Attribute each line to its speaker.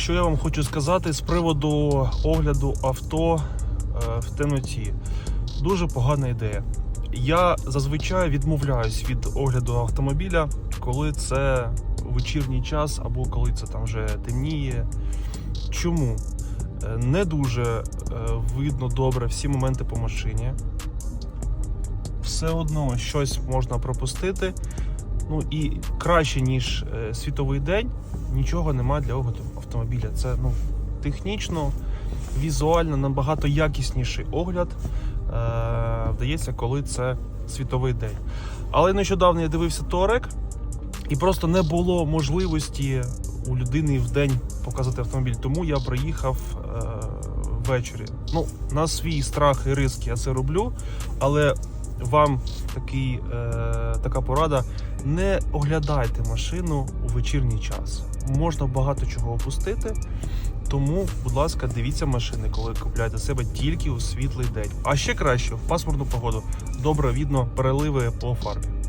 Speaker 1: що я вам хочу сказати з приводу огляду авто е, в темноті. Дуже погана ідея. Я зазвичай відмовляюсь від огляду автомобіля, коли це вечірній час або коли це там вже темніє. Чому? Е, Не дуже е, видно добре всі моменти по машині. Все одно щось можна пропустити. Ну і краще, ніж е, світовий день, нічого нема для огляду автомобіля. Це ну, технічно, візуально набагато якісніший огляд е, вдається, коли це світовий день. Але нещодавно я дивився Торек, і просто не було можливості у людини в день показати автомобіль. Тому я приїхав е, ввечері. Ну, на свій страх і ризик я це роблю, але вам такий, е, така порада: не оглядайте машину у вечірній час. Можна багато чого опустити. Тому, будь ласка, дивіться машини, коли купляєте себе тільки у світлий день. А ще краще в пасмурну погоду добре видно переливи по фарбі.